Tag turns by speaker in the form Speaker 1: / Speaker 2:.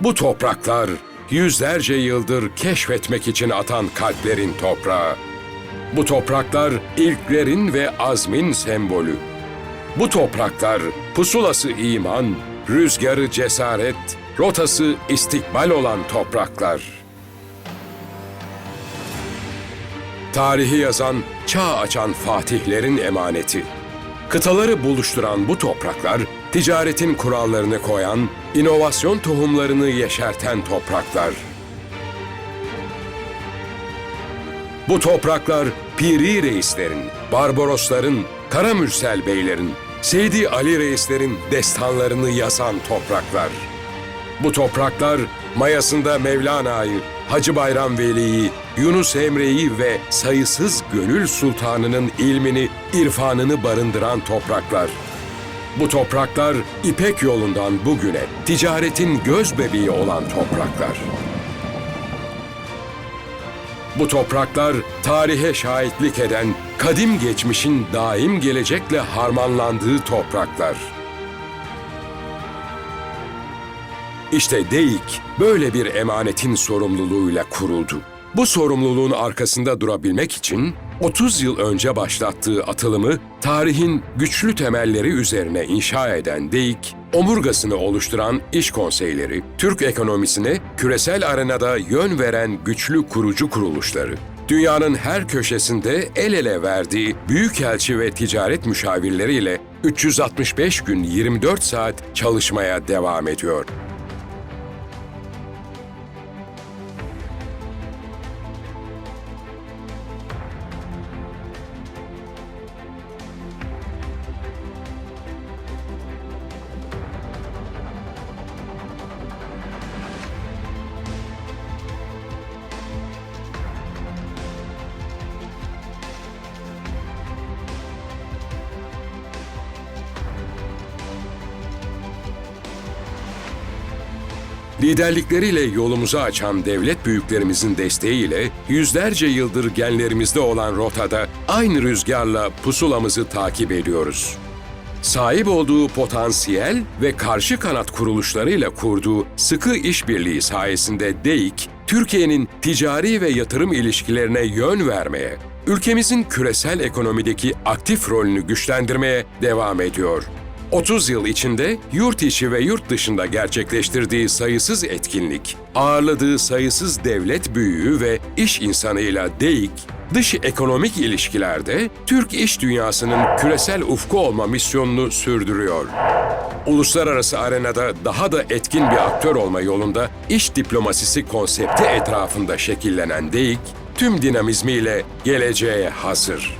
Speaker 1: Bu topraklar yüzlerce yıldır keşfetmek için atan kalplerin toprağı. Bu topraklar ilklerin ve azmin sembolü. Bu topraklar pusulası iman, rüzgarı cesaret, rotası istikbal olan topraklar. Tarihi yazan, çağ açan fatihlerin emaneti. Kıtaları buluşturan bu topraklar, ticaretin kurallarını koyan, inovasyon tohumlarını yeşerten topraklar. Bu topraklar Piri reislerin, Barbarosların, Karamürsel beylerin, Seydi Ali reislerin destanlarını yazan topraklar. Bu topraklar mayasında Mevlana'yı, Hacı Bayram Veli'yi, Yunus Emre'yi ve sayısız gönül sultanının ilmini, irfanını barındıran topraklar. Bu topraklar İpek yolundan bugüne ticaretin göz bebeği olan topraklar. Bu topraklar tarihe şahitlik eden kadim geçmişin daim gelecekle harmanlandığı topraklar. İşte DEİK böyle bir emanetin sorumluluğuyla kuruldu. Bu sorumluluğun arkasında durabilmek için 30 yıl önce başlattığı atılımı tarihin güçlü temelleri üzerine inşa eden DEİK, omurgasını oluşturan iş konseyleri, Türk ekonomisine küresel arenada yön veren güçlü kurucu kuruluşları, dünyanın her köşesinde el ele verdiği büyükelçi ve ticaret müşavirleriyle 365 gün 24 saat çalışmaya devam ediyor. Liderlikleriyle yolumuzu açan devlet büyüklerimizin desteğiyle yüzlerce yıldır genlerimizde olan rotada aynı rüzgarla pusulamızı takip ediyoruz. Sahip olduğu potansiyel ve karşı kanat kuruluşlarıyla kurduğu sıkı işbirliği sayesinde DEİK, Türkiye'nin ticari ve yatırım ilişkilerine yön vermeye, ülkemizin küresel ekonomideki aktif rolünü güçlendirmeye devam ediyor. 30 yıl içinde yurt içi ve yurt dışında gerçekleştirdiği sayısız etkinlik, ağırladığı sayısız devlet büyüğü ve iş insanıyla DEİK, dış ekonomik ilişkilerde Türk iş dünyasının küresel ufku olma misyonunu sürdürüyor. Uluslararası arenada daha da etkin bir aktör olma yolunda iş diplomasisi konsepti etrafında şekillenen DEİK, tüm dinamizmiyle geleceğe hazır.